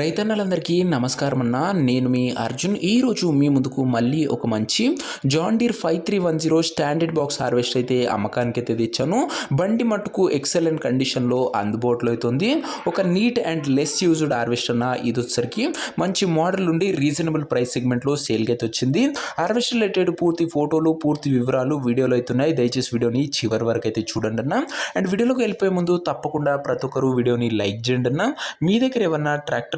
రైతన్నలందరికీ నమస్కారం అన్న నేను మీ అర్జున్. ఈరోజు మీ ముందుకు మళ్ళీ ఒక మంచి John Deere five three one zero standard box harvest అయితే అమ్మకానికి అయితే తెచ్చాను. బండి మట్టుకు ఎక్సలెంట్ కండిషన్లో అందుబాటులో అవుతుంది ఒక neat and less used harvest అన్న. ఇది వచ్చేసరికి మంచి మోడల్ ఉండి రీజనబుల్ ప్రైస్ సెగ్మెంట్లో సేల్కి అయితే వచ్చింది. హార్వెస్ట్ రిలేటెడ్ పూర్తి ఫోటోలు పూర్తి వివరాలు వీడియోలు అవుతున్నాయి దయచేసి వీడియోని చివరి వరకు అయితే చూడండి అన్న. అండ్ వీడియోలోకి వెళ్ళిపోయే ముందు తప్పకుండా ప్రతి ఒక్కరు వీడియోని లైక్ చేయండి అన్న. మీ దగ్గర ఏమన్నా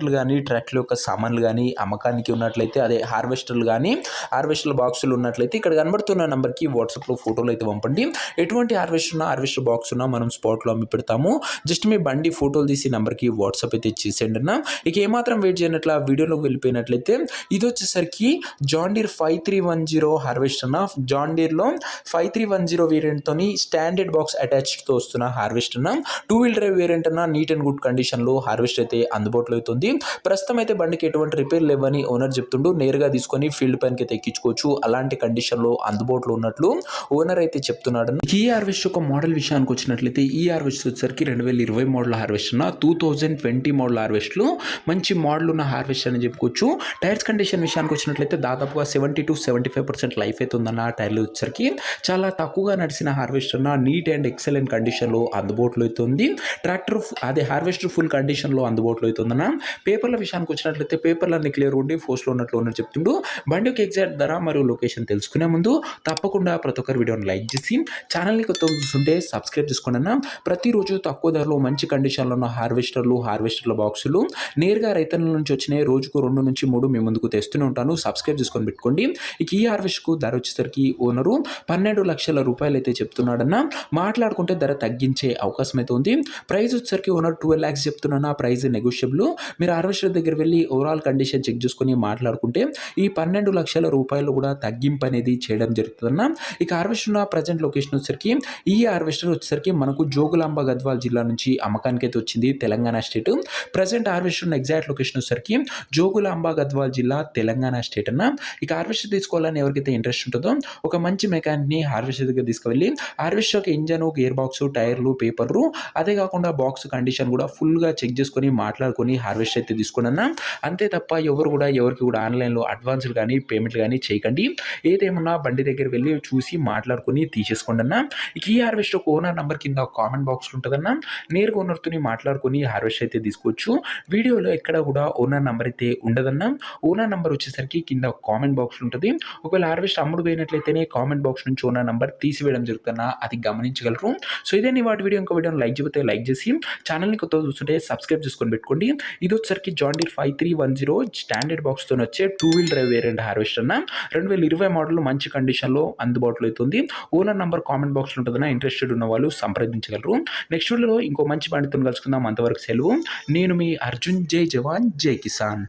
ట్రాక్టర్లు కానీ ట్రాక్టర్ యొక్క సామాన్లు కానీ అమ్మకానికి ఉన్నట్లయితే అదే హార్వెస్టర్లు కానీ హార్వెస్టర్ బాక్సులు ఉన్నట్లయితే ఇక్కడ కనబడుతున్న నెంబర్కి వాట్సాప్లో ఫోటోలు అయితే పంపండి. ఎటువంటి హార్వెస్టర్ ఉన్నా హార్వెస్టర్ బాక్స్ ఉన్నా మనం స్పాట్లో అమ్మి పెడతాము. జస్ట్ మీ బండి ఫోటోలు తీసి నెంబర్కి వాట్సాప్ అయితే చేసేయండి అన్న. ఇక ఏమాత్రం వెయిట్ చేయనట్ల వీడియోలోకి వెళ్ళిపోయినట్లయితే ఇది వచ్చేసరికి John Deere five three one zero harvest అన్న. John five three one zero వేరియంట్తో standard box అటాచ్డ్తో వస్తున్న హార్వెస్ట్ అన్న. టూ వీల్ డ్రైవ్ వేరియంట్ అన్న నీట్ అండ్ గుడ్ కండిషన్లో హార్వెస్ట్ అయితే అందుబాటులో అవుతుంది. ప్రస్తుతం అయితే బండికి ఎటువంటి రిపేర్ లేవని ఓనర్ చెప్తుండు. నేరుగా తీసుకొని ఫీల్డ్ పైనకి అయితే ఎక్కించుకోవచ్చు. అలాంటి కండిషన్లో అందుబాటులో ఉన్నట్లు ఓనర్ అయితే చెప్తున్నాడు. ఈ హార్వెస్ట్ యొక్క మోడల్ విషయానికి వచ్చినట్లయితే ఈ హార్వెస్ట్ వచ్చేసరికి రెండు వేల ఇరవై మోడల్ హార్వెస్ట్ ఉన్న టూ థౌజండ్ ట్వంటీ మోడల్ హార్వెస్ట్లో మంచి మోడల్ ఉన్న హార్వెస్ట్ అని చెప్పుకోవచ్చు. టైర్స్ కండిషన్ విషయానికి వచ్చినట్లయితే దాదాపుగా seventy two seventy five percent life అయితే ఉందన్న ఆ టైర్లు వచ్చేసరికి చాలా తక్కువగా నడిచిన హార్వెస్టర్ అన్న నీట్ అండ్ ఎక్సలెంట్ కండిషన్లో అందుబాటులో అయితే ఉంది. ట్రాక్టర్ అదే హార్వెస్టర్ ఫుల్ కండిషన్లో అందుబాటులో అయితే ఉందన్న పేపర్ల విషయానికి వచ్చినట్లయితే పేపర్లన్నీ క్లియర్ ఉండి పోస్ట్లో ఉన్నట్లు ఉన్నట్టు చెప్తుండు. బండి యొక్క ఎగ్జాక్ట్ ధర మరియు లొకేషన్ తెలుసుకునే ముందు తప్పకుండా ప్రతి ఒక్కరు వీడియోని లైక్ చేసి ఛానల్ని కొత్త చూస్తుంటే సబ్స్క్రైబ్ చేసుకోండి అన్న. ప్రతిరోజు తక్కువ ధరలో మంచి కండిషన్లో ఉన్న హార్వెస్టర్లు హార్వెస్టర్ల బాక్సులు నేరుగా రైతుల నుంచి వచ్చినాయి. రోజుకు రెండు నుంచి మూడు మీ ముందుకు తెస్తూనే ఉంటాను. సబ్స్క్రైబ్ చేసుకొని పెట్టుకోండి. ఇక ఈ హార్వెస్ట్కు ధర వచ్చేసరికి ఓనరు పన్నెండు లక్షల రూపాయలు అయితే చెప్తున్నాడన్న మాట్లాడుకుంటే ధర తగ్గించే అవకాశం అయితే ఉంది. ప్రైస్ వచ్చేసరికి ఓనర్ ట్వెల్వ్ ల్యాక్స్ చెప్తున్నా ప్రైస్ నెగోషియబుల్ మీరు హార్వెస్టర్ దగ్గర వెళ్ళి ఓవరాల్ కండిషన్ చెక్ చేసుకొని మాట్లాడుకుంటే ఈ పన్నెండు లక్షల రూపాయలు కూడా తగ్గింపు అనేది చేయడం జరుగుతుందన్న. ఇక హార్వెస్టర్ ఉన్న ప్రజెంట్ లొకేషన్ వచ్చేసరికి ఈ హార్వెస్టర్ వచ్చేసరికి మనకు జోగులాంబ గద్వాల్ జిల్లా నుంచి అమ్మకానికి అయితే వచ్చింది తెలంగాణ స్టేట్ ప్రజెంట్ హార్వెస్టర్ ఉన్న ఎగ్జాక్ట్ లొకేషన్ వచ్చేసరికి జోగులాంబ గద్వాల్ జిల్లా తెలంగాణ స్టేట్ అన్న. ఇక హార్వెస్టర్ తీసుకోవాలని ఎవరికైతే ఇంట్రెస్ట్ ఉంటుందో ఒక మంచి మెకానిక్ని హార్వెస్టర్ దగ్గర తీసుకువెళ్ళి హార్వెస్టర్ యొక్క ఇంజన్ గేర్ బాక్స్ టైర్లు పేపర్లు అదే కాకుండా బాక్స్ కండిషన్ కూడా ఫుల్గా చెక్ చేసుకొని మాట్లాడుకొని హార్వెస్ట్ అయితే తీసుకున్నా అంతే తప్ప ఎవరు కూడా ఎవరికి కూడా ఆన్లైన్లో అడ్వాన్స్లు కానీ పేమెంట్లు కానీ చేయకండి. ఏదేమన్నా బండి దగ్గర వెళ్ళి చూసి మాట్లాడుకొని తీసేసుకోండి అన్న ఈ హార్వెస్ట్ ఒక ఓనర్ నెంబర్ కింద కామెంట్ బాక్స్లో ఉంటుందన్న. నేరుగా ఓనర్తోని మాట్లాడుకొని హార్వెస్ట్ అయితే తీసుకోవచ్చు. వీడియోలో ఎక్కడ కూడా ఓనర్ నెంబర్ అయితే ఉండదన్న. ఓనర్ నెంబర్ వచ్చేసరికి కింద కామెంట్ బాక్స్ ఉంటుంది. ఒకవేళ హార్వెస్ట్ అమ్ముడు పోయినట్లయితేనే కామెంట్ బాక్స్ నుంచి ఓనర్ నెంబర్ తీసివేయడం జరుగుతున్న అది గమనించగలరు. సో ఇదే వాటి వీడియో. ఇంకో వీడియోని లైక్ చెబితే లైక్ చేసి ఛానల్ని కొత్త చూస్తుంటే సబ్స్క్రైబ్ చేసుకొని పెట్టుకోండి. ఇది వచ్చరికి John Deere five three one zero standard బాక్స్తో వచ్చే two wheel drive variant harvester అన్న. రెండు వేల ఇరవై మోడల్ మంచి కండిషన్లో అందుబాటులో అవుతుంది. ఓనర్ నంబర్ కామెంట్ బాక్స్లో ఉంటుందన్న. ఇంట్రెస్టెడ్ ఉన్న వాళ్ళు సంప్రదించగలరు. నెక్స్ట్ వీడియోలో ఇంకో మంచి పండితుని కలుసుకుందాం. అంతవరకు సెలవు. నేను మీ అర్జున్ జై జవాన్ జై కిసాన్.